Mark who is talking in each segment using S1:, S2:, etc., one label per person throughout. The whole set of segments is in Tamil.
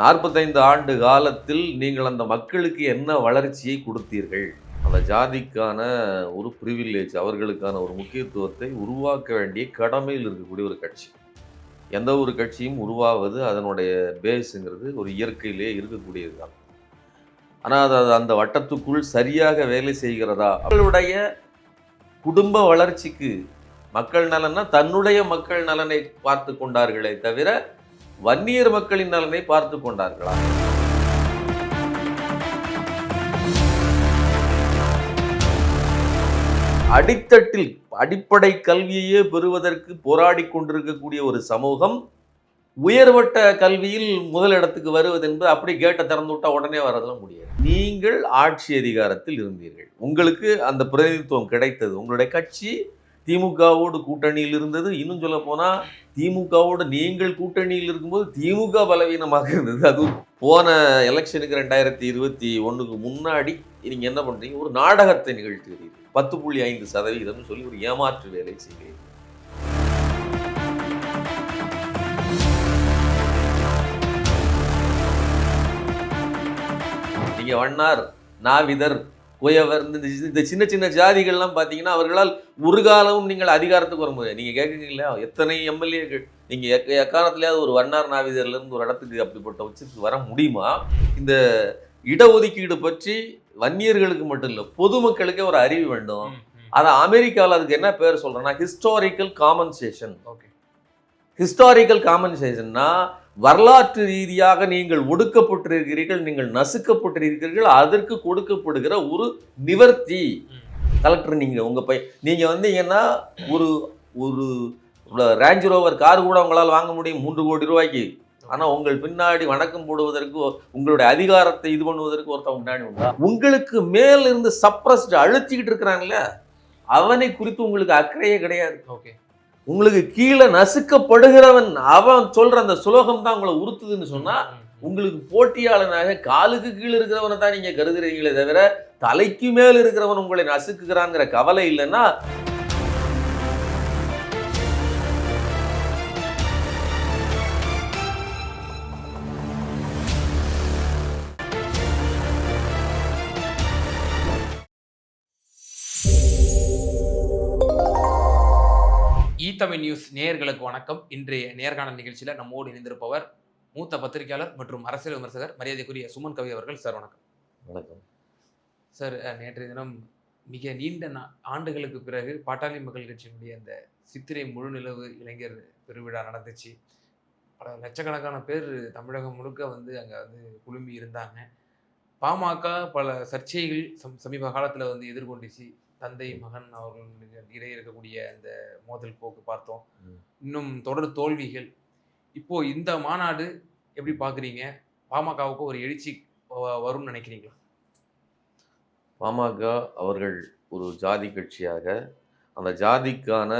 S1: நாற்பத்தைந்து ஆண்டு காலத்தில் நீங்கள் அந்த மக்களுக்கு என்ன வளர்ச்சியை கொடுத்தீர்கள்? அந்த ஜாதிக்கான ஒரு ப்ரிவில்லேஜ் அவர்களுக்கான ஒரு முக்கியத்துவத்தை உருவாக்க வேண்டிய கடமையில் இருக்கக்கூடிய ஒரு கட்சி. எந்த ஒரு கட்சியும் உருவாவது அதனுடைய பேஸுங்கிறது ஒரு இயற்கையிலே இருக்கக்கூடியது தான் ஆனால் அது அது அந்த வட்டத்துக்குள் சரியாக வேலை செய்கிறதா? அவர்களுடைய குடும்ப வளர்ச்சிக்கு மக்கள் நலன்னா தன்னுடைய மக்கள் நலனை பார்த்து கொண்டார்களே தவிர வன்னியர் மக்களின் நலனை பார்த்து கொண்டார்களா? அடித்தட்டில் அடிப்படை கல்வியையே பெறுவதற்கு போராடி கொண்டிருக்கக்கூடிய ஒரு சமூகம் உயர்வட்ட கல்வியில் முதலிடத்துக்கு வருவது என்பது அப்படி கேட்டை திறந்து விட்டால் உடனே வரதெல்லாம் முடியாது. நீங்கள் ஆட்சி அதிகாரத்தில் இருந்தீர்கள். உங்களுக்கு அந்த பிரதிநிதித்துவம் கிடைத்தது. உங்களுடைய கட்சி திமுகவோடு கூட்டணியில் இருந்தது. இன்னும் சொல்ல போனால் திமுகவோடு நீங்கள் கூட்டணியில் இருக்கும்போது திமுக பலவீனமாக இருந்தது. அது போன எலெக்ஷனுக்கு ரெண்டாயிரத்தி இருபத்தி ஒன்றுக்கு முன்னாடி நீங்கள் என்ன பண்ணுறீங்க ஒரு நாடகத்தை நிகழ்த்துகிறீர்கள். பத்து புள்ளி ஐந்து சதவீதம்னு சொல்லி ஒரு ஏமாற்று வேலை செய்கிறீர்கள். நீங்கள் வண்ணார் நாவிதர் குயவர் இந்த சின்ன சின்ன ஜாதிகள்லாம் பார்த்தீங்கன்னா அவர்களால் ஒரு காலமும் நீங்கள் அதிகாரத்துக்கு வர முடியாது. நீங்கள் கேட்குறீங்களா எத்தனை எம்எல்ஏக்கள்? நீங்கள் எக்க எக்காலத்துலேயாவது ஒரு வண்ணார் நாவிதர்லேருந்து ஒரு இடத்துக்கு அப்படிப்பட்ட வச்சுட்டு வர முடியுமா? இந்த இடஒதுக்கீடு பற்றி வன்னியர்களுக்கு மட்டும் இல்லை பொதுமக்களுக்கே ஒரு அறிவு வேண்டும். அதை அமெரிக்காவில் அதுக்கு என்ன பேர் சொல்கிறேன்னா ஹிஸ்டாரிக்கல் காமன்சேஷன்
S2: ஓகே.
S1: ஹிஸ்டாரிக்கல் காமன்சேஷன்னா வரலாற்று ரீதியாக நீங்கள் ஒடுக்கப்பட்டிருக்கிறீர்கள் நீங்கள் நசுக்கப்பட்டிருக்கிறீர்கள் அதற்கு கொடுக்கப்படுகிற ஒரு நிவர்த்தி. கலெக்டர் நீங்கள் உங்கள் பை நீங்கள் வந்தீங்கன்னா ஒரு ஒரு ரேஞ்ச் ரோவர் கார் கூட உங்களால் வாங்க முடியும் மூன்று கோடி ரூபாய்க்கு. ஆனால் உங்கள் பின்னாடி வணக்கம் போடுவதற்கு உங்களுடைய அதிகாரத்தை இது பண்ணுவதற்கு ஒருத்தன் முன்னாடி உண்டா? உங்களுக்கு மேலிருந்து சப்ரஸ்ட் அழுத்திக்கிட்டு இருக்கிறாங்களே அவனை குறித்து உங்களுக்கு அக்கறையே கிடையாது.
S2: ஓகே
S1: உங்களுக்கு கீழே நசுக்கப்படுகிறவன் அவன் சொல்ற அந்த சுலோகம் தான் உங்களை உறுத்துதுன்னு சொன்னா உங்களுக்கு போட்டியாளனாக காலுக்கு கீழே இருக்கிறவனை தான் நீங்க கருதுறீங்களே தவிர தலைக்கு மேல் இருக்கிறவன் உங்களை நசுக்குகிறாங்கிற கவலை இல்லைன்னா
S2: தமிழ் நியூஸ் நேயர்களுக்கு வணக்கம். இன்றைய நேர்காணல் நிகழ்ச்சியில நம்மோடு இணைந்திருப்பவர் மூத்த பத்திரிகையாளர் மற்றும் அரசியல் விமர்சகர் மரியாதைக்குரிய சுமன் கவி அவர்கள். சார் வணக்கம்.
S1: வணக்கம்.
S2: சார் நேற்றைய தினம் மிக நீண்ட ஆண்டுகளுக்கு பிறகு பாட்டாளி மக்கள் கட்சியினுடைய அந்த சித்திரை முழுநிலவு இளைஞர் பெருவிழா நடந்துச்சு. பல லட்சக்கணக்கான பேர் தமிழகம் முழுக்க வந்து அங்கே வந்து குழுமி இருந்தாங்க. பாமக பல சர்ச்சைகள் சம் சமீப காலத்தில் வந்து எதிர்கொண்டுச்சு. தந்தை மகன் அவர்களுக்கு இடையே இருக்கக்கூடிய அந்த மோதல் போக்கு பார்த்தோம். இன்னும் தொடர் தோல்விகள். இப்போ இந்த மாநாடு எப்படி பார்க்குறீங்க? பாமகவுக்கு ஒரு எழுச்சி வரும்னு நினைக்கிறீங்களா?
S1: பாமக அவர்கள் ஒரு ஜாதி கட்சியாக அந்த ஜாதிக்கான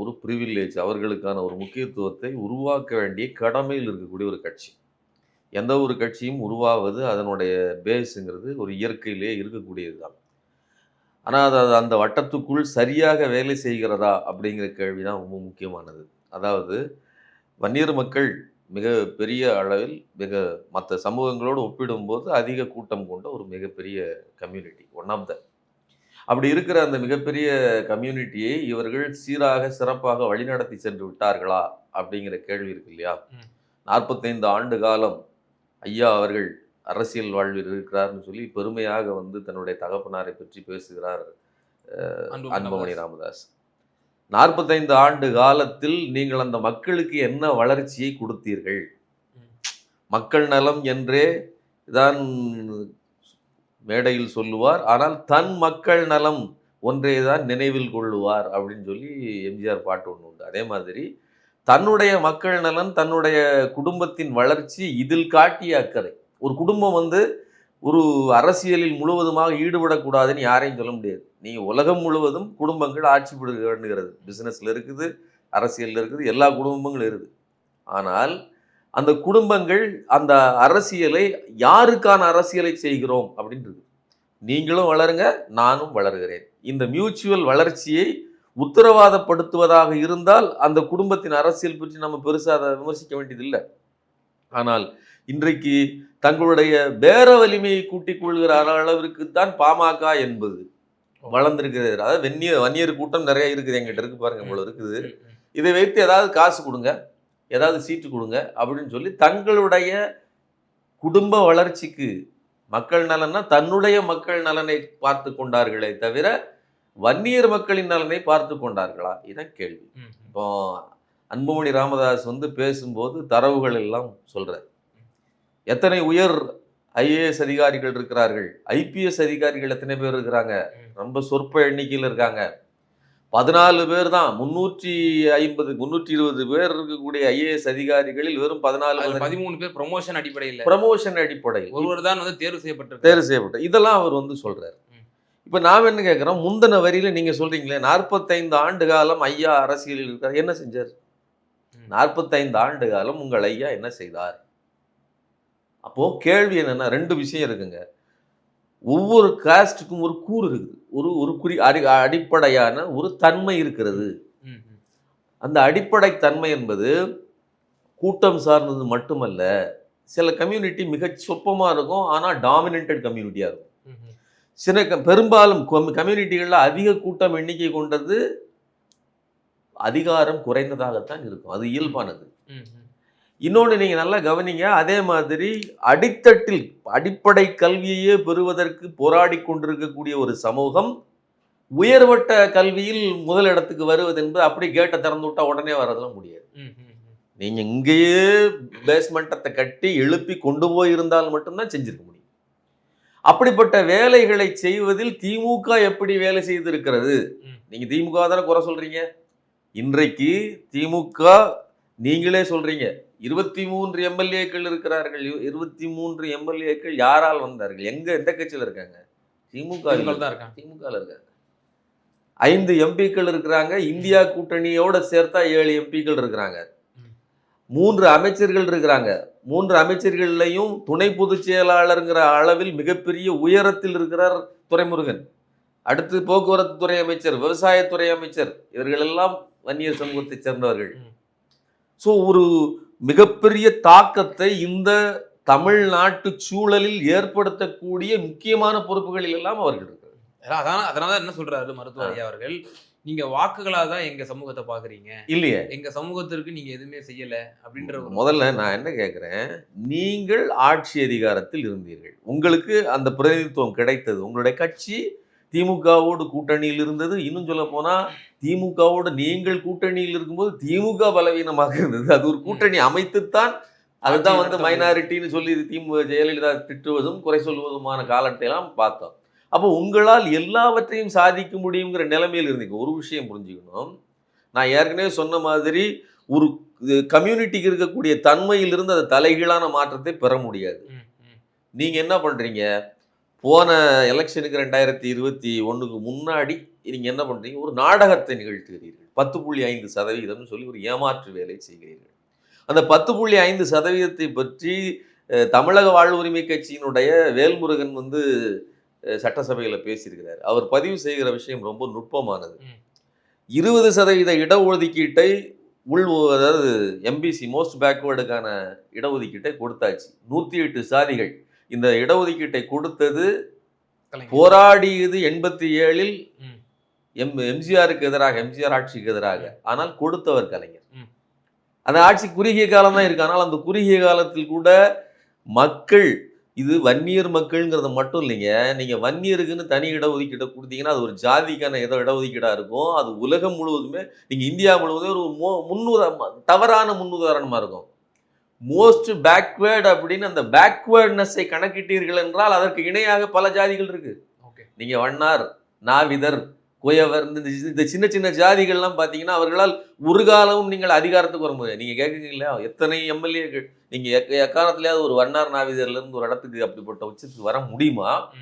S1: ஒரு ப்ரிவில்லேஜ் அவர்களுக்கான ஒரு முக்கியத்துவத்தை உருவாக்க வேண்டிய கடமையில் இருக்கக்கூடிய ஒரு கட்சி. எந்த ஒரு கட்சியும் உருவாவது அதனுடைய பேஸுங்கிறது ஒரு இயற்கையிலே இருக்கக்கூடியது தான் ஆனால் அது அந்த வட்டத்துக்குள் சரியாக வேலை செய்கிறதா அப்படிங்கிற கேள்வி தான் ரொம்ப முக்கியமானது. அதாவது வன்னியர் மக்கள் மிக பெரிய அளவில் மிக மற்ற சமூகங்களோடு ஒப்பிடும்போது அதிக கூட்டம் கொண்ட ஒரு மிகப்பெரிய கம்யூனிட்டி ஒன் ஆஃப் த அப்படி இருக்கிற அந்த மிகப்பெரிய கம்யூனிட்டியை இவர்கள் சீராக சிறப்பாக வழிநடத்தி சென்று விட்டார்களா அப்படிங்கிற கேள்வி இருக்கு இல்லையா. நாற்பத்தைந்து ஆண்டு காலம் ஐயா அவர்கள் அரசியல் வாழ்வில் இருக்கிறார்னு சொல்லி பெருமையாக வந்து தன்னுடைய தகப்பனாரை பற்றி பேசுகிறார்
S2: அன்பு
S1: அன்புமணி
S2: ராமதாஸ்.
S1: நாற்பத்தைந்து ஆண்டு காலத்தில் நீங்கள் அந்த மக்களுக்கு என்ன வளர்ச்சியை கொடுத்தீர்கள். மக்கள் நலம் என்றே தான் மேடையில் சொல்லுவார் ஆனால் தன் மக்கள் நலம் ஒன்றே தான் நினைவில் கொள்ளுவார் அப்படின்னு சொல்லி எம்ஜிஆர் பாட்டு ஒன்று உண்டு அதே மாதிரி தன்னுடைய மக்கள் நலன் தன்னுடைய குடும்பத்தின் வளர்ச்சி இதில் காட்டிய அக்கறை ஒரு குடும்பம் வந்து ஒரு அரசியலில் முழுவதுமாக ஈடுபடக்கூடாதுன்னு யாரையும் சொல்ல முடியாது. நீங்கள் உலகம் முழுவதும் குடும்பங்கள் ஆட்சி பண்ணுகிறது பிஸ்னஸில் இருக்குது அரசியலில் இருக்குது எல்லா குடும்பங்களும் இருக்குது. ஆனால் அந்த குடும்பங்கள் அந்த அரசியலை யாருக்கான அரசியலை செய்கிறோம் அப்படின்றது. நீங்களும் வளருங்க நானும் வளர்கிறேன். இந்த மியூச்சுவல் வளர்ச்சியை உத்தரவாதப்படுத்துவதாக இருந்தால் அந்த குடும்பத்தின் அரசியல் பற்றி நம்ம பெருசாக அதை விமர்சிக்க வேண்டியதில்லை. ஆனால் இன்றைக்கு தங்களுடைய பேர வலிமையை கூட்டிக் கொள்கிற அளவிற்கு தான் பாமக என்பது. வளர்ந்திருக்கிறது. அதாவது வெந்நியர் வன்னியர் கூட்டம் நிறைய இருக்குது எங்கிட்ட இருக்கு பாருங்க இவ்வளவு இருக்குது. இதை வைத்து ஏதாவது காசு கொடுங்க ஏதாவது சீட்டு கொடுங்க அப்படின்னு சொல்லி தங்களுடைய குடும்ப வளர்ச்சிக்கு மக்கள் நலன்னா தன்னுடைய மக்கள் நலனை பார்த்து கொண்டார்களே தவிர வன்னியர் மக்களின் நலனை பார்த்து கொண்டார்களா? இதான் கேள்வி. இப்போ அன்புமணி ராமதாஸ் வந்து பேசும்போது தரவுகள் எல்லாம் சொல்றார். எத்தனை உயர் ஐஏஎஸ் அதிகாரிகள் இருக்கிறார்கள்? ஐபிஎஸ் அதிகாரிகள் எத்தனை பேர் இருக்கிறாங்க. ரொம்ப சொற்ப எண்ணிக்கையில் இருக்காங்க. பதினாலு பேர் தான். முன்னூற்றி ஐம்பது முன்னூற்றி இருபது பேர் இருக்கக்கூடிய ஐஏஎஸ் அதிகாரிகளில் வெறும் பதினாலு
S2: பதிமூணு பேர் ப்ரொமோஷன் அடிப்படையில்.
S1: ப்ரமோஷன் அடிப்படையில்.
S2: ஒருவர் தான் வந்து தேர்வு செய்யப்பட்டிருக்காரு.
S1: தேர்வு செய்யப்பட்ட இதெல்லாம் அவர் வந்து சொல்றாரு. இப்ப நாம் என்ன கேட்குறோம்? முந்தின வரியில நீங்க சொல்றீங்களே நாற்பத்தைந்து ஆண்டு காலம் ஐயா அரசியலில் இருக்கார். என்ன செஞ்சார். நாற்பத்தைந்து ஆண்டு காலம் உங்கள் ஐயா என்ன செய்தார்? அப்போ கேள்வி என்னன்னா ரெண்டு விஷயம் இருக்குங்க ஒவ்வொரு காஸ்டுக்கும் ஒரு கூறு இருக்குது ஒரு ஒரு குறி அடி அடிப்படையான ஒரு தன்மை இருக்கிறது. அந்த அடிப்படை தன்மை என்பது கூட்டம் சார்ந்தது மட்டுமல்ல சில கம்யூனிட்டி மிக சொற்பமாக இருக்கும் ஆனால் டாமினேட்டட் கம்யூனிட்டியாக இருக்கும். சில க- பெரும்பாலும் கம்யூனிட்டிகளில் அதிக கூட்டம் எண்ணிக்கை கொண்டது அதிகாரம் குறைந்ததாகத்தான் இருக்கும் அது இயல்பானது. இன்னொன்று நீங்கள் நல்லா கவனிங்க அதே மாதிரி அடித்தட்டில் அடிப்படை கல்வியையே பெறுவதற்கு போராடி கொண்டிருக்கக்கூடிய ஒரு சமூகம் உயர்வட்ட கல்வியில் முதலிடத்துக்கு வருவது என்பது அப்படி கேட்டை திறந்து விட்டா உடனே வரதெல்லாம் முடியாது
S2: ம், ம், ம்.
S1: நீங்க இங்கேயே பேஸ்மெண்ட்டத்தை கட்டி எழுப்பி கொண்டு போயிருந்தால் மட்டும்தான் செஞ்சிருக்க முடியும் அப்படிப்பட்ட வேலைகளை செய்வதில் திமுக எப்படி வேலை செய்திருக்கிறது
S2: ம்.
S1: நீங்க திமுக தானே குறை சொல்றீங்க இன்றைக்கு திமுக நீங்களே சொல்றீங்க இருபத்தி மூன்று எம்எல்ஏக்கள் இருக்கிறார்கள். இருபத்தி மூன்று எம்எல்ஏக்கள் யாரால் வந்தார்கள்? எங்க எந்த கட்சியில் இருக்காங்க? திமுக
S2: தான் இருக்காங்க.
S1: ஐந்து எம்பிக்கள் இருக்கிறாங்க. இந்தியா கூட்டணியோட சேர்த்தா ஏழு எம்பிக்கள் இருக்கிறாங்க. மூன்று அமைச்சர்கள் இருக்கிறாங்க. மூன்று அமைச்சர்கள்லையும் துணை பொதுச் செயலாளருங்கிற அளவில் மிகப்பெரிய உயரத்தில் இருக்கிறார் துரைமுருகன். அடுத்து போக்குவரத்து துறை அமைச்சர் விவசாயத்துறை அமைச்சர் இவர்கள் எல்லாம் வன்னியர் சமூகத்தைச் சேர்ந்தவர்கள். ஸோ ஒரு மிகப்பெரிய தாக்கத்தை இந்த தமிழ்நாட்டு சூழலில் ஏற்படுத்தக்கூடிய முக்கியமான பொறுப்புகளில் எல்லாம் அவர்கள் இருக்கிறார்
S2: அதான் அதனால தான் என்ன சொல்றாரு மருத்துவர் ஐயா அவர்கள்? நீங்க வாக்குகளா தான் எங்க சமூகத்தை பாக்குறீங்க.
S1: இல்லையே.
S2: எங்க சமூகத்திற்கு நீங்க எதுவுமே செய்யல அப்படின்ற
S1: முதல்ல நான் என்ன கேட்குறேன் நீங்கள் ஆட்சி அதிகாரத்தில் இருந்தீர்கள். உங்களுக்கு அந்த பிரதிநிதித்துவம் கிடைத்தது. உங்களுடைய கட்சி திமுகவோடு கூட்டணியில் இருந்தது. இன்னும் சொல்ல போனா திமுகவோடு நீங்கள் கூட்டணியில் இருக்கும்போது திமுக பலவீனமாக இருந்தது. அது ஒரு கூட்டணி அமைத்துத்தான் அதுதான் வந்து மைனாரிட்டின்னு சொல்லி திமுக ஜெயலலிதா திட்டுவதும் குறை சொல்வதுமான காலத்தை எல்லாம் பார்த்தோம். அப்போ உங்களால் எல்லாவற்றையும் சாதிக்க முடியுங்கிற நிலைமையில் இருந்தீங்க. ஒரு விஷயம் புரிஞ்சுக்கணும். நான் ஏற்கனவே சொன்ன மாதிரி ஒரு கம்யூனிட்டிக்கு இருக்கக்கூடிய தன்மையிலிருந்து அது தலைகீழான மாற்றத்தை பெற முடியாது.
S2: ம், ம்.
S1: நீங்க என்ன பண்றீங்க? போன எலெக்ஷனுக்கு ரெண்டாயிரத்தி இருபத்தி ஒண்ணுக்கு முன்னாடி நீங்க என்ன பண்றீங்க? ஒரு நாடகத்தை நிகழ்த்துகிறீர்கள். பத்து புள்ளி ஐந்து சதவீதம்னு சொல்லி ஒரு ஏமாற்று வேலை செய்கிறீர்கள். அந்த பத்து புள்ளி ஐந்து சதவீதத்தை பற்றி தமிழக வாழ்வுரிமை கட்சியினுடைய வேல்முருகன் வந்து சட்டசபையில பேசியிருக்கிறார். அவர் பதிவு செய்கிற விஷயம் ரொம்ப நுட்பமானது. இருபது சதவீத இடஒதுக்கீட்டை உள் அதாவது எம்பிசி மோஸ்ட் பேக்வேர்டுக்கான இடஒதுக்கீட்டை கொடுத்தாச்சு. நூற்றி எட்டு சாதிகள் இந்த இடஒதுக்கீட்டை கொடுத்தது. போராடியது எண்பத்தி ஏழில். எம் எம்ஜிஆருக்கு எதிராக எம்ஜிஆர் ஆட்சிக்கு எதிராக ஆனால் கொடுத்தவர் கலைஞர். அந்த ஆட்சி குறுகிய காலம் தான் இருக்கு ஆனால் அந்த குறுகிய காலத்தில் கூட மக்கள் இது வன்னியர் மக்கள்ங்கிறது மட்டும் இல்லைங்க நீங்க வன்னியருக்குன்னு தனி இடஒதுக்கீட்டை கொடுத்தீங்கன்னா அது ஒரு ஜாதிக்கான ஏதோ இடஒதுக்கீடா இருக்கும் அது உலகம் முழுவதுமே நீங்க இந்தியா முழுவதும் ஒரு மோ முன்னுதாரணமா தவறான முன்னுதாரணமா இருக்கும் மோஸ்ட் பேக்வேர்டு அப்படின்னு அந்த பேக்வேர்ட்னஸை கணக்கிட்டீர்கள் என்றால் அதற்கு இணையாக பல ஜாதிகள் இருக்கு. நீங்க வண்ணார் நாவிதர் குயவர் இந்த சின்ன சின்ன ஜாதிகள்லாம் பார்த்தீங்கன்னா அவர்களால் ஒரு காலமும் நீங்கள் அதிகாரத்துக்கு வர முடியாது. நீங்க கேட்குறீங்களா எத்தனை எம்எல்ஏக்கள்? நீங்க எக்க எக்காலத்துலயாவது ஒரு வண்ணார் நாவிதர்ல இருந்து ஒரு இடத்துக்கு அப்படிப்பட்ட உச்சத்துக்கு வர முடியுமா.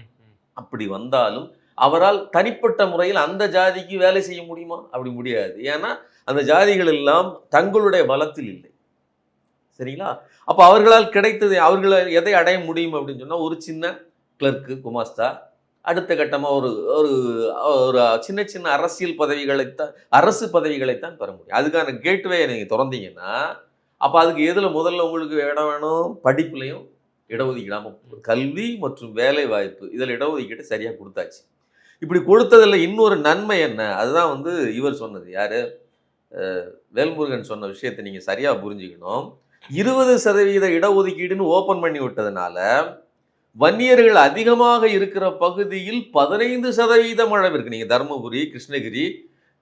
S1: அப்படி வந்தாலும் அவரால் தனிப்பட்ட முறையில் அந்த ஜாதிக்கு வேலை செய்ய முடியுமா? அப்படி முடியாது. ஏன்னா அந்த ஜாதிகள் எல்லாம் தங்களுடைய பலத்தில் இல்லை. சரிங்களா? அப்போ அவர்களால் கிடைத்தது அவர்களை எதை அடைய முடியும் அப்படின்னு சொன்னால் ஒரு சின்ன கிளர்க்கு குமாஸ்தா. அடுத்த கட்டமாக ஒரு ஒரு ஒரு சின்ன சின்ன அரசியல் பதவிகளைத்தான் அரசு பதவிகளைத்தான் பெற முடியும். அதுக்கான கேட்வே நீங்கள் திறந்தீங்கன்னா அப்போ அதுக்கு எதில் முதல்ல உங்களுக்கு இடம் வேணும்? படிப்புலையும் இடஒதுக்கீடாம கல்வி மற்றும் வேலை வாய்ப்பு இதில் இடஒதுக்கீடு சரியாக கொடுத்தாச்சு. இப்படி கொடுத்ததில் இன்னொரு நன்மை என்ன? அதுதான் வந்து இவர் சொன்னது. யார்? வேல்முருகன் சொன்ன விஷயத்தை நீங்கள் சரியாக புரிஞ்சுக்கணும். இருபது சதவீத இடஒதுக்கீடுன்னு ஓபன் பண்ணி விட்டதுனால வன்னியர்கள் அதிகமாக இருக்கிற பகுதியில் பதினைந்து சதவீதம் அளவிற்கு நீங்க தருமபுரி கிருஷ்ணகிரி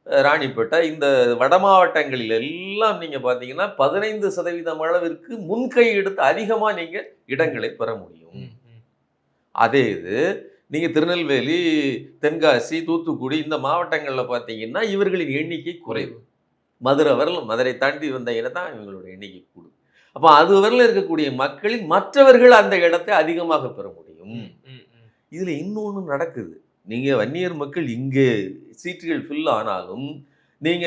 S1: ராணிப்பேட்டை இந்த வட மாவட்டங்களில் எல்லாம் நீங்க பாத்தீங்கன்னா பதினைந்து சதவீதம் அளவிற்கு முன்கை எடுத்து அதிகமா நீங்க இடங்களை பெற முடியும். அதே இது நீங்க திருநெல்வேலி தென்காசி தூத்துக்குடி இந்த மாவட்டங்கள்ல பாத்தீங்கன்னா இவர்களின் எண்ணிக்கை குறைவு. மதுரை வரல மதுரை தாண்டி வந்தீங்கன்னா தான் இவங்களோட எண்ணிக்கை கூடும். அப்போ அது வரல இருக்கக்கூடிய மக்களில் மற்றவர்கள் அந்த இடத்தை அதிகமாக பெற முடியும். இதுல இன்னொன்று நடக்குது. நீங்க வன்னியர் மக்கள் இங்கே சீட்டுகள் ஃபில் ஆனாலும் நீங்க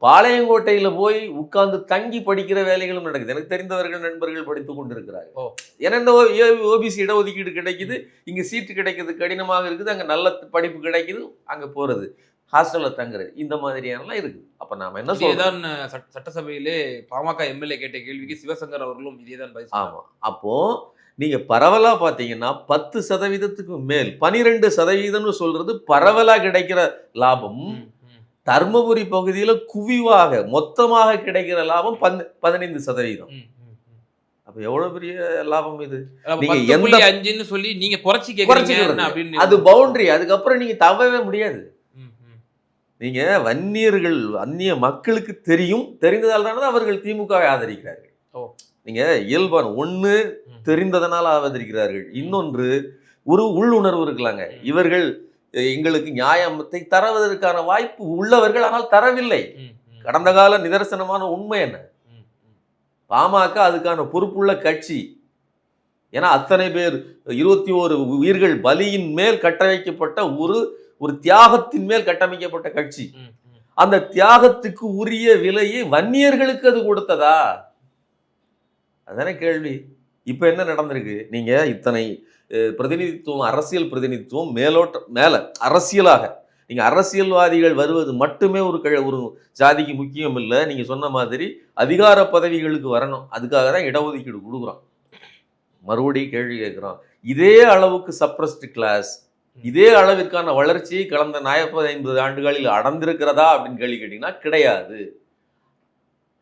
S1: பாளையங்கோட்டையில போய் உட்கார்ந்து தங்கி படிக்கிற வேலைகளும் நடக்குது. எனக்கு தெரிந்தவர்கள் நண்பர்கள் படித்து கொண்டிருக்கிறார்கள்.
S2: ஓ.
S1: ஏன்னா இந்த ஓபிசி இடஒதுக்கீடு கிடைக்குது. இங்க சீட்டு கிடைக்கிறது கடினமாக இருக்குது. அங்க நல்ல படிப்பு கிடைக்குது. அங்க போறது. ஹாஸ்டல்ல தங்குறது இந்த மாதிரியானலாம் இருக்குது அப்ப நாம என்ன
S2: சட்ட- சட்டசபையிலே பாமக எம்எல்ஏ கேட்ட கேள்விக்கு சிவசங்கர் அவர்களும் இதேதான் பதில் சொன்னார்.
S1: ஆமா அப்போ நீங்க பரவலா பாத்தீங்கன்னா பத்து சதவீதத்துக்கு மேல் பனிரெண்டு சதவீதம்னு சொல்றது பரவலா கிடைக்கிற லாபம். தர்மபுரி பகுதியில குவிவாக மொத்தமாக கிடைக்கிற லாபம் பன் பதினைந்து சதவீதம். அப்ப எவ்வளவு பெரிய லாபம் இது
S2: அப்ப
S1: நீங்க
S2: பத்து
S1: எந்த-
S2: அஞ்சுன்னு சொல்லி நீங்க குறைச்சி
S1: குறைச்சு அது பவுண்டரி அதுக்கப்புறம் நீங்க தவவே முடியாது. நீங்க வன்னியர்கள் அந்நிய மக்களுக்கு தெரியும் தெரிந்ததால் தானே அவர்கள் திமுகவை ஆதரிக்கிறார்கள்
S2: ஓ.
S1: நீங்க இயல்பான
S2: ம்.
S1: தெரிந்ததனால் ஆதரிக்கிறார்கள் இன்னொன்று ஒரு உள்ளுணர்வு இருக்கலாங்க. இவர்கள் எங்களுக்கு நியாயத்தை தருவதற்கான வாய்ப்பு உள்ளவர்கள் ஆனால் தரவில்லை. கடந்த கால நிதர்சனமான உண்மை என்ன. பாமக அதுக்கான பொறுப்புள்ள கட்சி ஏன்னா அத்தனை பேர் இருபத்தி ஓரு உயிர்கள் பலியின் மேல் கட்டமைக்கப்பட்ட ஒரு ஒரு தியாகத்தின் மேல் கட்டமைக்கப்பட்ட கட்சி. அந்த தியாகத்துக்கு உரிய விலையை வன்னியர்களுக்கு அது கொடுத்ததா? அதானே கேள்வி. இப்ப என்ன நடந்திருக்கு? நீங்க இத்தனை பிரதிநிதித்துவம் அரசியல் பிரதிநிதித்துவம் மேலோட்ட மேல அரசியலாக. நீங்க அரசியல்வாதிகள் வருவது மட்டுமே ஒரு கழ ஒரு ஜாதிக்கு முக்கியம் இல்லை. நீங்க சொன்ன மாதிரி அதிகார பதவிகளுக்கு வரணும். அதுக்காக தான் இடஒதுக்கீடு கொடுக்குறோம். மறுபடியும் கேள்வி கேட்குறோம். இதே அளவுக்கு சப்ரஸ்ட் கிளாஸ் இதே அளவிற்கான வளர்ச்சியை கடந்த நாற்பது ஐம்பது ஆண்டுகளில் அடர்ந்திருக்கிறதா அப்படின்னு கேள்வி கேட்டீங்கன்னா கிடையாது.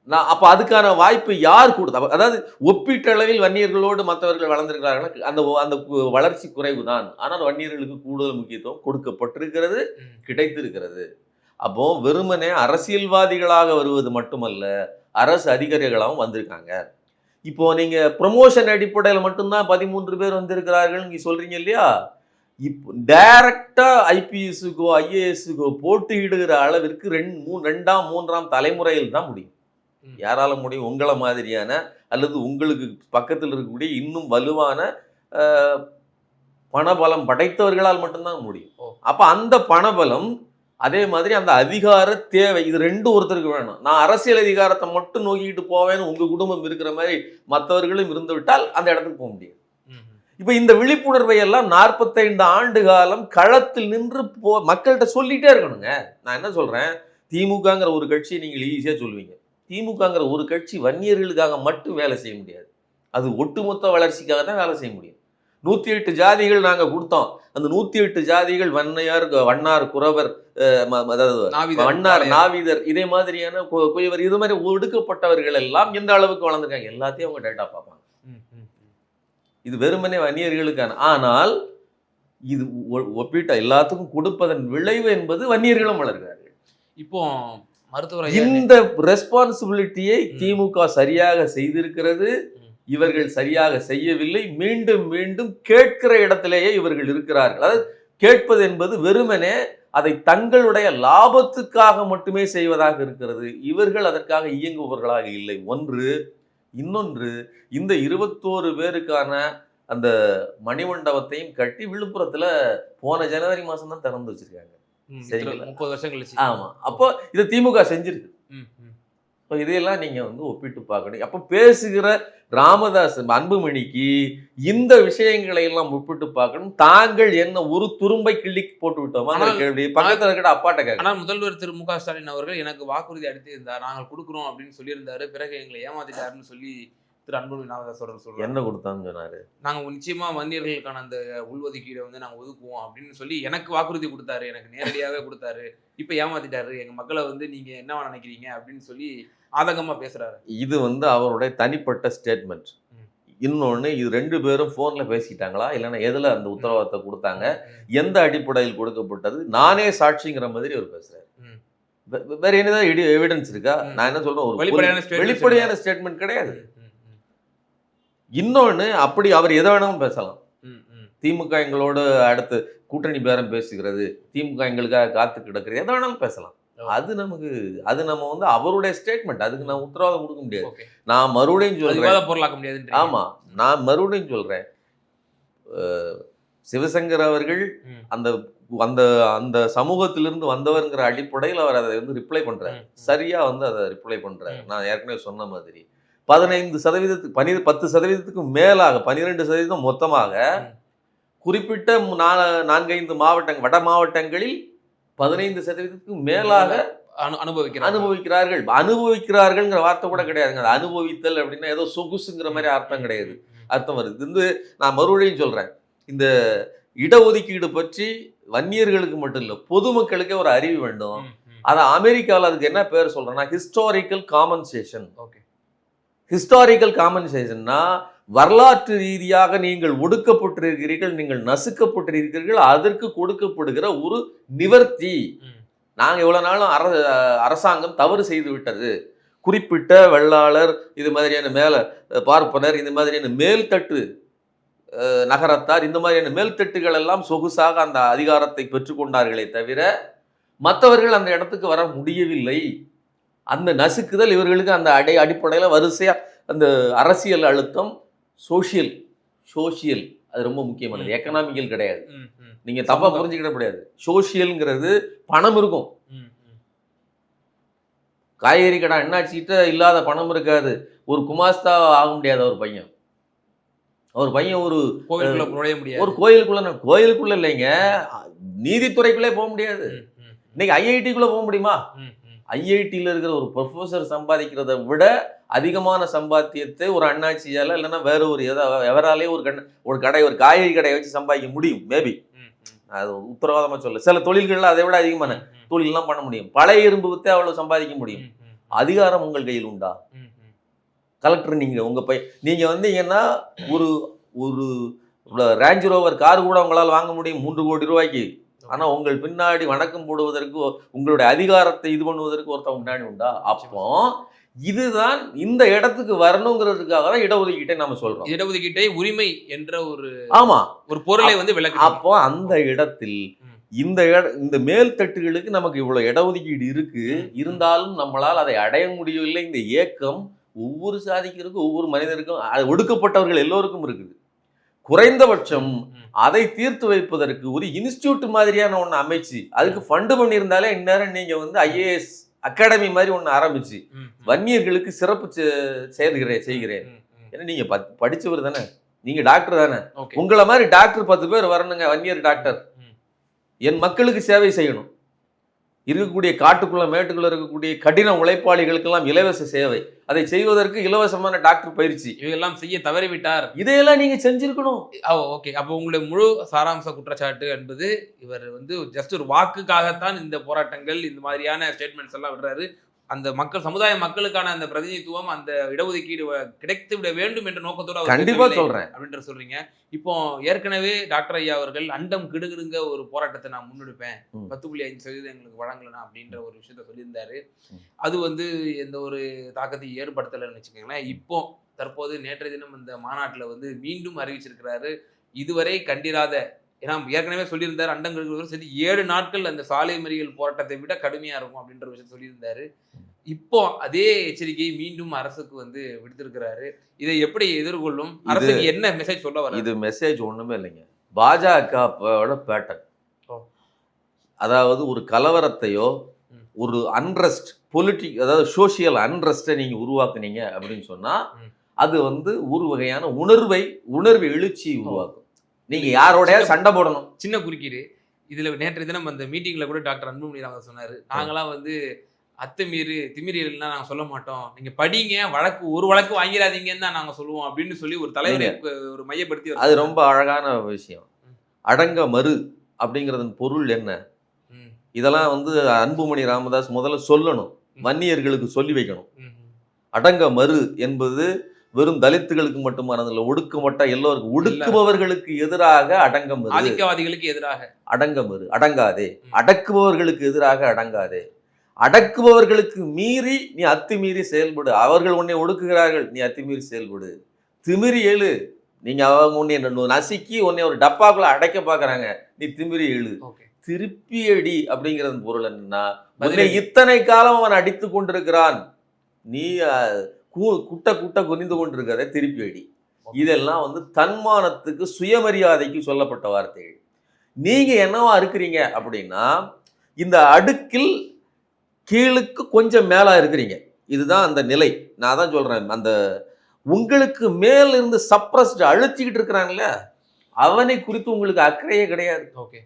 S1: நான் அப்ப அதுக்கான வாய்ப்பு யார் கொடுத்தா? அதாவது ஒப்பீட்டளவில் வன்னியர்களோடு மற்றவர்கள் வளர்ந்திருக்கிறார்கள் அந்த அந்த வளர்ச்சி குறைவுதான் ஆனால் வன்னியர்களுக்கு கூடுதல் முக்கியத்துவம் கொடுக்கப்பட்டிருக்கிறது. கிடைத்திருக்கிறது. அப்போ வெறுமனே அரசியல்வாதிகளாக வருவது மட்டுமல்ல அரசு அதிகாரிகளாகவும் வந்திருக்காங்க. இப்போ நீங்க ப்ரமோஷன் அடிப்படையில் மட்டும்தான் பதிமூன்று பேர் வந்திருக்கிறார்கள் நீங்க சொல்றீங்க இல்லையா? இப்போ டைரக்டா ஐபிஎஸ்க்கோ ஐஏஎஸ்க்கோ போட்டியிடுகிற அளவிற்கு ரெண்டு மூணு ரெண்டாம் மூன்றாம் தலைமுறையில் தான் முடியும்
S2: ம்.
S1: யாரால முடியும் உங்களை மாதிரியான அல்லது உங்களுக்கு பக்கத்தில் இருக்கக்கூடிய இன்னும் வலுவான பணபலம் படைத்தவர்களால் மட்டும்தான் முடியும். அப்ப அந்த பணபலம் அதே மாதிரி அந்த அதிகார தேவை இது ரெண்டும் ஒருத்தருக்கு வேணும் நான் அரசியல் அதிகாரத்தை மட்டும் நோக்கிட்டு போவேன்னு உங்க குடும்பம் இருக்கிற மாதிரி மற்றவர்களும் இருந்து விட்டால் அந்த இடத்துக்கு போக முடியாது
S2: ம், ம்.
S1: இப்ப இந்த விழிப்புணர்வை எல்லாம் நாற்பத்தைந்து ஆண்டு காலம் களத்தில் நின்று போ மக்கள்கிட்ட சொல்லிட்டே இருக்கணுங்க. நான் என்ன சொல்றேன்? திமுகங்கிற ஒரு கட்சி நீங்கள் ஈஸியா சொல்லுவீங்க. திமுகங்கிற ஒரு கட்சி வன்னியர்களுக்காக மட்டும் வேலை செய்ய முடியாது. அது ஒட்டுமொத்த வளர்ச்சிக்காக தான் வேலை செய்ய முடியும். நூத்தி எட்டு ஜாதிகள் நாங்க கொடுத்தோம். அந்த நூத்தி எட்டு ஜாதிகள் வன்னையார் வண்ணார் குறவர் அதாவது வண்ணார்
S2: பாளையர்.
S1: நாவிதர் இதே மாதிரியான குயவர் இது மாதிரி ஒடுக்கப்பட்டவர்கள் எல்லாம் எந்த அளவுக்கு வளர்ந்துருக்காங்க? எல்லாத்தையும் அவங்க டேட்டா பார்ப்பாங்க. இது வெறுமனே வன்னியர்களுக்கான. ஆனால் இது ஒப்பிட்ட எல்லாத்துக்கும் கொடுப்பதன் விளைவு என்பது வன்னியர்களும் வளர்கிறார்கள்.
S2: இப்போ மருத்துவர்
S1: இந்த ரெஸ்பான்சிபிலிட்டியை. திமுக சரியாக செய்திருக்கிறது. இவர்கள் சரியாக செய்யவில்லை மீண்டும் மீண்டும் கேட்கிற இடத்திலேயே இவர்கள் இருக்கிறார்கள். அதாவது கேட்பது என்பது வெறுமனே அதை தங்களுடைய லாபத்துக்காக மட்டுமே செய்வதாக இருக்கிறது. இவர்கள் அதற்காக இயங்குபவர்களாக இல்லை. ஒன்று இன்னொன்று இந்த இருபத்தோரு பேருக்கான அந்த மணிமண்டபத்தையும் கட்டி விழுப்புரத்துல போன ஜனவரி மாசம் தான் திறந்து வச்சிருக்காங்க. சரிங்களா?
S2: முப்பது வருஷம் கழிச்சு.
S1: ஆமா. அப்போ இதை திமுக செஞ்சிருக்கு. இப்போ இதையெல்லாம் நீங்க வந்து ஒப்பிட்டு பார்க்கணும். அப்போ பேசுகிற ராமதாஸ் அன்புமணிக்கு இந்த விஷயங்களை எல்லாம் ஒப்பிட்டு பார்க்கணும். தாங்கள் என்ன ஒரு துரும்பை கிள்ளி போட்டு விட்டோமா? கேள்வி. பக்கத்துல இருக்கிற அப்பாட்ட கேட்க.
S2: ஆனால் முதல்வர் திரு மு க ஸ்டாலின் அவர்கள் எனக்கு வாக்குறுதி அளித்திருந்தார் நாங்கள் கொடுக்குறோம் அப்படின்னு சொல்லியிருந்தாரு. பிறகு எங்களை ஏமாத்திட்டாருன்னு சொல்லி திரு அன்புமணி அவர்கள் சொல்றாரு
S1: என்ன கொடுத்தான்னு சொன்னாரு?
S2: நாங்க நிச்சயமா வன்னியர்களுக்கான அந்த உள்ஒதுக்கீடை வந்து நாங்க ஒதுக்குவோம் அப்படின்னு சொல்லி எனக்கு வாக்குறுதி கொடுத்தாரு. எனக்கு நேரடியாவே கொடுத்தாரு. இப்ப ஏமாத்திட்டாரு. எங்க மக்களை வந்து நீங்க என்ன நினைக்கிறீங்க அப்படின்னு சொல்லி ஆதங்கமா பேசுறாரு.
S1: இது வந்து அவருடைய தனிப்பட்ட ஸ்டேட்மெண்ட்
S2: ம்.
S1: இன்னொன்னு இது ரெண்டு பேரும் போன்ல பேசிட்டாங்களா? இல்லைன்னா எதுல அந்த உத்தரவாதத்தை கொடுத்தாங்க? எந்த அடிப்படையில் கொடுக்கப்பட்டது? நானே சாட்சிங்கிற மாதிரி அவர் வே- வேற என்னதான் எவிடன்ஸ் இருக்கா. நான் என்ன சொல்றேன்? ஒரு
S2: வெளிப்படையான
S1: ஸ்டேட்மெண்ட் கிடையாது. இன்னொன்னு அப்படி அவர் எதை வேணாலும் பேசலாம். திமுக எங்களோட அடுத்து கூட்டணி பேரம் பேசுகிறது திமுக எங்களுக்காக காத்து கிடக்குறது எதை வேணாலும் பேசலாம். அது நமக்கு அது நம்ம வந்து அவருடைய ஸ்டேட்மெண்ட் அதுக்கு நான் உத்தரவாதம் கொடுக்க முடியாது. நான் மறுபடியும் சொல்றேன்
S2: பொருளாக்க முடியாதுன்றீங்க.
S1: ஆமா நான் மறுபடியும் சொல்றேன் சிவசங்கர் அவர்கள். அந்த அந்த அந்த சமூகத்திலிருந்து வந்தவர்ங்கிற அடிப்படையில் அவர் அதை வந்து ரிப்ளை
S2: ம்.
S1: சரியா வந்து அதை ரிப்ளை பண்றாரு
S2: ம்.
S1: நான் ஏற்கனவே சொன்ன மாதிரி பதினைந்து சதவீதத்துக்கு பனி பத்து சதவீதத்துக்கு மேலாக பன்னிரெண்டு சதவீதம் மொத்தமாக. குறிப்பிட்ட நா- நான்கைந்து மாவட்டங்கள் வட மாவட்டங்களில் பதினைந்து சதவீதத்துக்கு மேலாக
S2: அனு- அனுபவிக்கிறாங்க.
S1: அனுபவிக்கிறார்கள் அனுபவிக்கிறார்கள்ங்கிற வார்த்தை கூட கிடையாதுங்க அது அனுபவித்தல் அப்படின்னா ஏதோ சொகுசுங்கிற மாதிரி அர்த்தம் கிடையாது. அர்த்தம் வருது இது வந்து நான் மறுபடியும் சொல்றேன் இந்த இடஒதுக்கீடு பற்றி வன்னியர்களுக்கு மட்டும் இல்லை பொதுமக்களுக்கே ஒரு அறிவு வேண்டும். அதை அமெரிக்காவில் அதுக்கு என்ன பேர் சொல்றேன்னா ஹிஸ்டாரிக்கல் காமன்சேஷன்
S2: Okay.
S1: ஹிஸ்டாரிக்கல் காமன்சேஷன்னா வரலாற்று ரீதியாக நீங்கள் ஒடுக்கப்பட்டிருக்கிறீர்கள் நீங்கள் நசுக்கப்பட்டிருக்கிறீர்கள் அதற்கு கொடுக்கப்படுகிற ஒரு நிவர்த்தி. நாங்கள் இவ்வளோ நாளும் அர அரசாங்கம் தவறு செய்து விட்டது. குறிப்பிட்ட வெள்ளாளர் இது மாதிரியான மேலே பார்ப்பனர் இந்த மாதிரியான மேல்தட்டு நகரத்தார் இந்த மாதிரியான மேல்தட்டுகள் எல்லாம் சொகுசாக அந்த அதிகாரத்தை பெற்றுக்கொண்டார்களே தவிர மற்றவர்கள் அந்த இடத்துக்கு வர முடியவில்லை. அந்த நசுக்குதல் இவர்களுக்கு அந்த அடை அடிப்படையில் வரிசையாக அந்த அரசியல் அழுத்தம் சோஷியல் சோஷியல் அது ரொம்ப முக்கியமானது. எக்கனாமிக்கல் கிடையாது. நீங்க தப்பா. புரிஞ்சுக்கிட முடியாது சோஷியல்ங்கிறது பணம் இருக்கும். காய்கறி கடை அண்ணாச்சிக்கிட்ட இல்லாத பணம் இருக்காது ஒரு குமாஸ்தா ஆக முடியாது அவர் பையன் அவர் பையன் ஒரு
S2: கோவிலுக்குள்ள நுழைய முடியாது
S1: ஒரு கோயிலுக்குள்ள கோயிலுக்குள்ள இல்லைங்க நீதித்துறைக்குள்ளே போக முடியாது இன்னைக்கு ஐஐடிக்குள்ள போக முடியுமா. ஐஐடியில் இருக்கிற ஒரு ப்ரொஃபஸர் சம்பாதிக்கிறத விட அதிகமான சம்பாத்தியத்தை ஒரு அண்ணாச்சியால இல்லைன்னா வேற ஒரு எதா எவராலே ஒரு கண் ஒரு கடை ஒரு காய்கறி கடையை வச்சு சம்பாதிக்க முடியும் மேபி. அது உத்தரவாதமா சொல்ல சில தொழில்கள்ல அதை விட அதிகமான
S2: ம், ம்.
S1: தொழிலெல்லாம் பண்ண முடியும் பழைய இரும்பு வித்தே அவ்வளவு சம்பாதிக்க முடியும். அதிகாரம் உங்கள் கையில் உண்டா. கலெக்டர் நீங்க உங்க பை நீங்க வந்தீங்கன்னா ஒரு ஒரு ரேஞ்ச் ரோவர் கார் கூட உங்களால் வாங்க முடியும் மூன்று கோடி ரூபாய்க்கு ஆனா உங்கள் பின்னாடி வணக்கம் போடுவதற்கு உங்களுடைய அதிகாரத்தை இது பண்ணுவதற்கு ஒருத்தன் முன்னாடி உண்டா? அப்போ இதுதான் இந்த இடத்துக்கு வரணுங்கிறதுக்காக தான் இடஒதுக்கீட்டை நம்ம சொல்றோம்.
S2: இடஒதுக்கீட்டை உரிமை என்ற ஒரு
S1: ஆமா.
S2: ஒரு பொருளை வந்து விளக்கு
S1: அப்போ அந்த இடத்தில். இந்த இந்த மேல் தட்டுகளுக்கு நமக்கு இவ்வளவு இடஒதுக்கீடு இருக்கு. இருந்தாலும் நம்மளால் அதை அடைய முடியவில்லை. இந்த ஏக்கம் ஒவ்வொரு சாதிக்கிறதுக்கும் ஒவ்வொரு மனிதருக்கும் அது ஒடுக்கப்பட்டவர்கள் எல்லோருக்கும் இருக்குது. குறைந்தபட்சம் அதை தீர்த்து வைப்பதற்கு ஒரு இன்ஸ்டியூட் மாதிரியான ஒன்று அமைச்சு. அதுக்கு ஃபண்டு பண்ணியிருந்தாலே இந்நேரம் நீங்க வந்து ஐஏஎஸ் அகாடமி மாதிரி ஒன்று ஆரம்பிச்சு வன்னியர்களுக்கு சிறப்பு செய்கிறேன். செய்கிறேன் ஏன்னா நீங்க பத்- படிச்சவர் தானே. நீங்க டாக்டர் தானே. உங்களை மாதிரி டாக்டர் பத்து பேர் வரணுங்க வன்னியர் டாக்டர். என் மக்களுக்கு சேவை செய்யணும். இருக்கக்கூடிய காட்டுக்குள்ள மேட்டுக்குள்ள இருக்கக்கூடிய கடின உழைப்பாளிகளுக்கெல்லாம் இலவச சேவை. அதை செய்வதற்கு இலவசமான டாக்டர் பயிற்சி.
S2: இவையெல்லாம் செய்ய தவறிவிட்டார்.
S1: இதையெல்லாம் நீங்க செஞ்சிருக்கணும்.
S2: ஓகே. அப்போ உங்களுடைய முழு சாராம்ச குற்றச்சாட்டு என்பது இவர் வந்து ஜஸ்ட் ஒரு வாக்குக்காகத்தான் இந்த போராட்டங்கள் இந்த மாதிரியான ஸ்டேட்மெண்ட்ஸ் எல்லாம் விடுறாரு. அந்த மக்கள் சமுதாய மக்களுக்கான அந்த பிரதிநிதித்துவம் அந்த இடஒதுக்கீடு கிடைத்து விட வேண்டும் என்ற நோக்கத்தோட அவர்
S1: கண்டிப்பா சொல்றேன்.
S2: அப்படின்ற சொல்றீங்க. இப்போ ஏற்கனவே டாக்டர் ஐயா அவர்கள் அண்டம் கிடுகிடுங்க ஒரு போராட்டத்தை நான் முன்னெடுப்பேன். பத்து புள்ளி அஞ்சு சதவீதம் எங்களுக்கு வழங்கலாம் அப்படின்ற ஒரு விஷயத்த சொல்லியிருந்தாரு. அது வந்து எந்த ஒரு தாக்கத்தையும் ஏற்படுத்தலைன்னு வச்சுக்கோங்களேன். இப்போ தற்போது நேற்றைய தினம் இந்த மாநாட்டில் வந்து மீண்டும் அறிவிச்சிருக்கிறாரு. இதுவரை கண்டிராத ஏன்னா ஏற்கனவே சொல்லியிருந்தார் அண்டங்களுக்கு சரி ஏழு நாட்கள் அந்த சாலை மறியல் போராட்டத்தை விட கடுமையா இருக்கும் அப்படின்ற விஷயத்த சொல்லியிருந்தாரு. இப்போ அதே எச்சரிக்கையை மீண்டும் அரசுக்கு வந்து விடுத்திருக்கிறாரு. இதை எப்படி எதிர்கொள்ளும்? அரசுக்கு என்ன மெசேஜ் சொல்ல வர
S1: இது மெசேஜ் ஒண்ணுமே இல்லைங்க. பாஜகவோட பேட்டர்ன்
S2: ஓ.
S1: அதாவது ஒரு கலவரத்தையோ. ஒரு அன்ரெஸ்ட் பொலிட்டிக் அதாவது சோஷியல் அன்ரெஸ்ட்டை நீங்கள் உருவாக்குனீங்க அப்படின்னு சொன்னால். அது வந்து ஒரு வகையான உணர்வை உணர்வு எழுச்சியை உருவாக்கும். நீங்கள் யாரோடய சண்டை போடணும்.
S2: சின்ன குறுக்கீடு. இதுல நேற்று தினம் அந்த மீட்டிங்ல கூட டாக்டர் அன்புமணி ராமதாஸ் சொன்னாரு. நாங்களாம் வந்து அத்துமீறு திமிரியல்னா நாங்க சொல்ல மாட்டோம். நீங்க படிங்க வழக்கு ஒரு வழக்கு வாங்கிடாதீங்கன்னு தான் நாங்க சொல்லுவோம் அப்படின்னு சொல்லி ஒரு தலைவரை ஒரு மையப்படுத்தி
S1: அது. ரொம்ப அழகான விஷயம். அடங்க மறு அப்படிங்கிறதன் பொருள் என்ன? இதெல்லாம் வந்து அன்புமணி ராமதாஸ் முதல்ல சொல்லணும். வன்னியர்களுக்கு சொல்லி வைக்கணும். அடங்க மறு என்பது வெறும் தலித்துகளுக்கு மட்டுமானதில்ல ஒடுக்குமட்ட எல்லோருக்கும் ஒடுக்குபவர்களுக்கு எதிராக அடங்க மறு
S2: ஆதிக்கவாதிகளுக்கு எதிராக.
S1: அடங்க மறு அடங்காதே. அடக்குபவர்களுக்கு எதிராக அடங்காதே. அடக்குபவர்களுக்கு மீறி நீ அத்துமீறி செயல்படு. அவர்கள் உன்னை ஒடுக்குகிறார்கள் நீ அத்துமீறி செயல்படு. திமிரி எழு. நீங்க அவங்க உன்னை நசுக்கி உன்னை ஒரு டப்பாக்குள்ள அடைக்க பார்க்கறாங்க நீ திமிரி எழு. திருப்பி அடி அப்படிங்கிறது பொருள் என்னன்னா. இத்தனை காலம் அவன் அடித்து கொண்டிருக்கிறான். நீ கு- குட்ட குட்ட குனிந்து கொண்டிருக்கிறத திருப்பி அடி இதெல்லாம் வந்து தன்மானத்துக்கு சுயமரியாதைக்கு சொல்லப்பட்ட வார்த்தைகள். நீங்க என்னவா இருக்கிறீங்க அப்படின்னா இந்த அடுக்கில் கீழுக்கு கொஞ்சம் மேலா இருக்கிறீங்க. இதுதான் அந்த நிலை. நான் தான் சொல்றேன் அந்த உங்களுக்கு மேல இருந்து சப்ரஸ்ட் அழுத்திக்கிட்டு இருக்கிறான்ல அவனை குறித்து உங்களுக்கு அக்கறையே கிடையாது.
S2: ஓகே.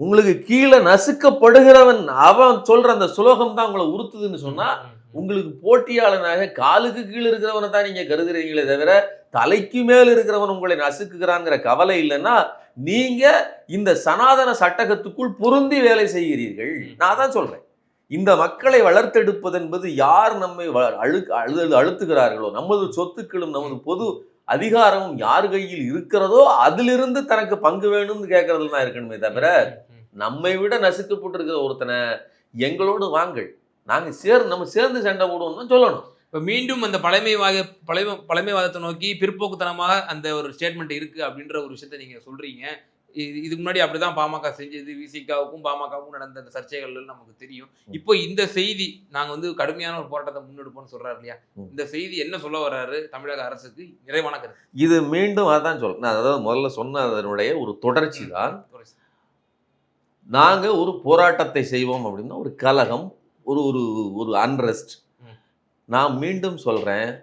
S1: உங்களுக்கு கீழே நசுக்கப்படுகிறவன் அவன் சொல்ற அந்த சுலோகம் தான் உங்களை உறுத்துதுன்னு சொன்னா
S2: ம், ம்.
S1: உங்களுக்கு போட்டியாளனாக காலுக்கு கீழே இருக்கிறவனை தான் நீங்க கருதுறீங்களே தவிர தலைக்கு மேல் இருக்கிறவன் உங்களை நசுக்குகிறாங்கிற கவலை இல்லைன்னா நீங்க இந்த சனாதன சட்டகத்துக்குள் பொருந்தி வேலை செய்கிறீர்கள். நான் தான் சொல்றேன். இந்த மக்களை வளர்த்தெடுப்பது என்பது யார் நம்மை அழு அழு அழுத்துகிறார்களோ நமது சொத்துக்களும் நமது பொது அதிகாரமும் யார் கையில் இருக்கிறதோ அதிலிருந்து தனக்கு பங்கு வேணும்னு கேட்கறதுல தான் இருக்கணுமே தவிர. நம்மை விட நசுக்கப்பட்டிருக்கிற ஒருத்தனை எங்களோடு வாங்கள். நாங்க சேர்ந்து நம்ம சேர்ந்து சண்டை போடுவோம் தான் சொல்லணும்.
S2: இப்ப மீண்டும் அந்த பழமைவாத பழமை பழமைவாதத்தை நோக்கி பிற்போக்குத்தனமாக அந்த ஒரு ஸ்டேட்மெண்ட் இருக்கு அப்படின்ற ஒரு விஷயத்த நீங்க சொல்றீங்க. இது இதுக்கு முன்னாடி அப்படிதான் பாமக செஞ்சது விசிகாவுக்கும் பாமகவுக்கும் நடந்த அந்த சர்ச்சைகள் நமக்கு தெரியும். இப்போ இந்த செய்தி நாங்க வந்து கடுமையான ஒரு போராட்டத்தை முன்னெடுப்போம்னு சொல்றாரு இல்லையா. இந்த செய்தி என்ன சொல்ல வர்றாரு தமிழக அரசுக்கு? நிறைவான கருத்து.
S1: இது மீண்டும் அதான் சொல்றேன் நான் அதாவது முதல்ல சொன்னதனுடைய ஒரு தொடர்ச்சி தான்.
S2: தொடர்ச்சி.
S1: நாங்க ஒரு போராட்டத்தை செய்வோம் அப்படின்னா ஒரு கலகம் ஒரு ஒரு ஒரு அன்ரெஸ்ட். நான் மீண்டும் சொல்றேன்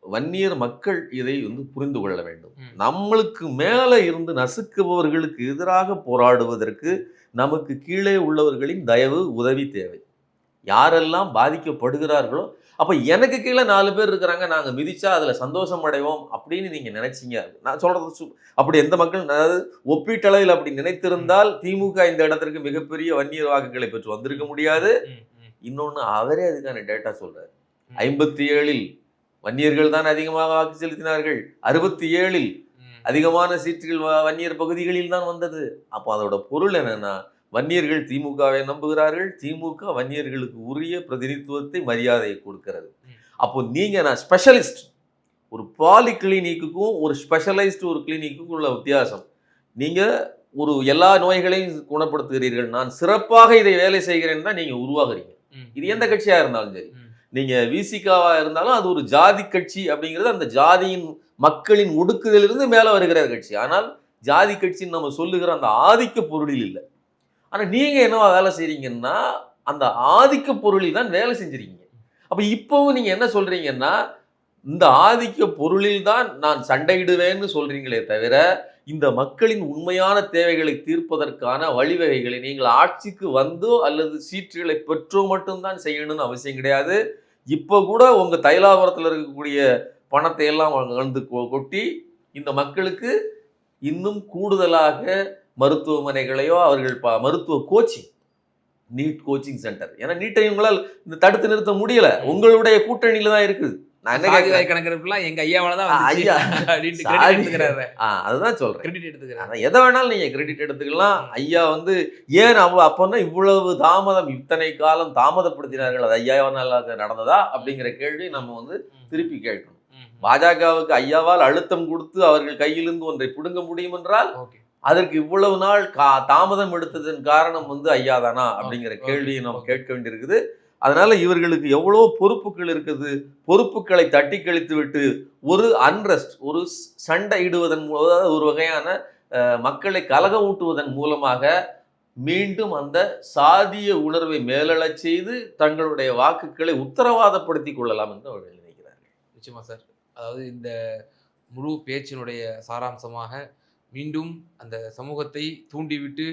S1: வன்னியர் மக்கள் இதை வந்து புரிந்து கொள்ள வேண்டும். நம்மளுக்கு மேலே இருந்து நசுக்குபவர்களுக்கு எதிராக போராடுவதற்கு நமக்கு கீழே உள்ளவர்களின் தயவு உதவி தேவை. யாரெல்லாம் பாதிக்கப்படுகிறார்களோ அப்ப எனக்கு கீழே நாலு பேர் இருக்கிறாங்க நாங்க மிதிச்சா அதுல சந்தோஷம் அடைவோம் அப்படின்னு நீங்க நினைச்சீங்க. நான் சொல்றது சு- அப்படி எந்த மக்கள் அதாவது ஒப்பீட்டளவில் அப்படி நினைத்திருந்தால் திமுக இந்த இடத்திற்கு மிகப்பெரிய வன்னியர் வாக்குகளை பெற்று வந்திருக்க முடியாது. இன்னொன்னு அவரே அதுக்கான டேட்டா சொல்றாரு
S2: ம்.
S1: ஐம்பத்தி ஏழில் வன்னியர்கள் தான் அதிகமாக வாக்கு செலுத்தினார்கள் அறுபத்தி ஏழில். அதிகமான சீட்டுகள் வன்னியர் பகுதிகளில் தான் வந்தது அப்போ அதோட பொருள் என்னன்னா வன்னியர்கள் திமுகவை நம்புகிறார்கள் திமுக வன்னியர்களுக்கு உரிய பிரதிநிதித்துவத்தை மரியாதையை கொடுக்கிறது. அப்போ நீங்க நான் ஸ்பெஷலிஸ்ட் ஒரு பாலி கிளினிக்குக்கும் ஒரு ஸ்பெஷலைஸ்டு ஒரு கிளினிக்குக்கும் உள்ள வித்தியாசம் நீங்க ஒரு எல்லா நோய்களையும் குணப்படுத்துகிறீர்கள் நான் சிறப்பாக இதை வேலை செய்கிறேன் தான் நீங்க உருவாகுறீங்க. இது எந்த கட்சியா இருந்தாலும் சரி. நீங்க விசிகாவா இருந்தாலும் அது ஒரு ஜாதி கட்சி அப்படிங்கிறது அந்த ஜாதியின் மக்களின் ஒடுக்குதலிருந்து மேல வருகிற கட்சி. ஆனால் ஜாதி கட்சின்னு நம்ம சொல்லுகிற அந்த ஆதிக்க பொருளில் இல்லை. ஆனா நீங்க என்னவா வேலை செய்றீங்கன்னா அந்த ஆதிக்க பொருளில் தான் வேலை செஞ்சிருக்கீங்க. அப்ப இப்பவும் நீங்க என்ன சொல்றீங்கன்னா இந்த ஆதிக்க பொருளில் தான் நான் சண்டையிடுவேன்னு சொல்றீங்களே தவிர இந்த மக்களின் உண்மையான தேவைகளை தீர்ப்பதற்கான வழிவகைகளை நீங்கள் ஆட்சிக்கு வந்தோ அல்லது சீட்டுகளை பெற்றோ மட்டும்தான் செய்யணும்னு அவசியம் கிடையாது. இப்போ கூட உங்க தைலாபுரத்தில் இருக்கக்கூடிய பணத்தை எல்லாம் வந்து கொ- கொட்டி இந்த மக்களுக்கு இன்னும் கூடுதலாக மருத்துவமனைகளையோ அவர்கள் ப- மருத்துவ கோச்சிங் நீட் கோச்சிங் சென்டர் ஏன்னா நீட்டை உங்களால் இந்த தடுத்து நிறுத்த முடியல. உங்களுடைய கூட்டணியில தான் இருக்குது. நான் என்ன கேட்கிறேன்?
S2: கணக்கெடுப்புலாம் எங்க ஐயாவால தான்
S1: ஐயா.
S2: அப்படின்ட்டு கிரெடிட் எடுத்துக்கிறாரு.
S1: அதுதான் சொல்றேன்.
S2: கிரெடிட் எடுத்துக்கிறாரு.
S1: ஆனா எதை வேணாலும் நீங்க கிரெடிட் எடுத்துக்கலாம். ஐயா வந்து ஏன் அவ அப்பன்னா இவ்வளவு தாமதம் இத்தனை காலம் தாமதப்படுத்தினார்கள்? அது ஐயாவனால நடந்ததா? அப்படிங்கிற கேள்வி நம்ம வந்து. திருப்பி கேட்கணும். பாஜகவுக்கு ஐயாவால் அழுத்தம் கொடுத்து அவர்கள் கையிலிருந்து ஒன்றை பிடுங்க முடியும் என்றால் அதற்கு இவ்வளவு நாள் கா- தாமதம் எடுத்ததன் காரணம் வந்து ஐயா தானா அப்படிங்கிற கேள்வியை நம்ம. கேட்க வேண்டியிருக்குது. அதனால் இவர்களுக்கு எவ்வளோ பொறுப்புகள் இருக்குது? பொறுப்புகளை தட்டி கழித்து விட்டு ஒரு அன்ரெஸ்ட் ஒரு சண்டையிடுவதன் மூலம் அதாவது ஒரு வகையான மக்களை கலக ஊட்டுவதன் மூலமாக மீண்டும் அந்த சாதிய உணர்வை மேலழச் செய்து தங்களுடைய வாக்குகளை உத்தரவாதப்படுத்தி கொள்ளலாம் என்று அவர்கள் நினைக்கிறார்கள்.
S2: நிச்சயமா சார். அதாவது இந்த முழு பேச்சினுடைய சாராம்சமாக மீண்டும் அந்த சமூகத்தை தூண்டிவிட்டு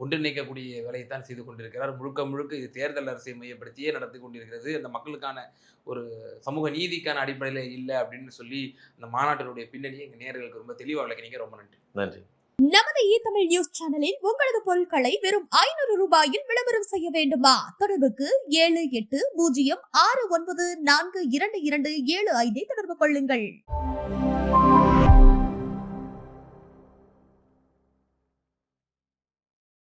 S2: ஒன்றிணைக்கக்கூடிய வேலையைத்தான் செய்து கொண்டிருக்கிறார். முழுக்க முழுக்க இது தேர்தல் அரசியல் மையப்படுத்தியே நடத்தி கொண்டிருக்கிறது. அந்த மக்களுக்கான ஒரு சமூக நீதிக்கான அடிப்படையில் இல்லை அப்படின்னு சொல்லி அந்த மாநாட்டினுடைய பின்னணியை எங்கள் நேர்களுக்கு ரொம்ப தெளிவாக விளக்கினீங்க. ரொம்ப நன்றி.
S1: நன்றி.
S3: நமது இ தமிழ் நியூஸ் சேனலில் உங்களது பொருட்களை வெறும் ஐநூறு ரூபாயில் விளம்பரம் செய்ய வேண்டுமா? தொடர்புக்கு ஏழு எட்டு பூஜ்ஜியம் ஆறு ஒன்பது நான்கு இரண்டு இரண்டு ஏழு ஐந்தை தொடர்பு கொள்ளுங்கள்.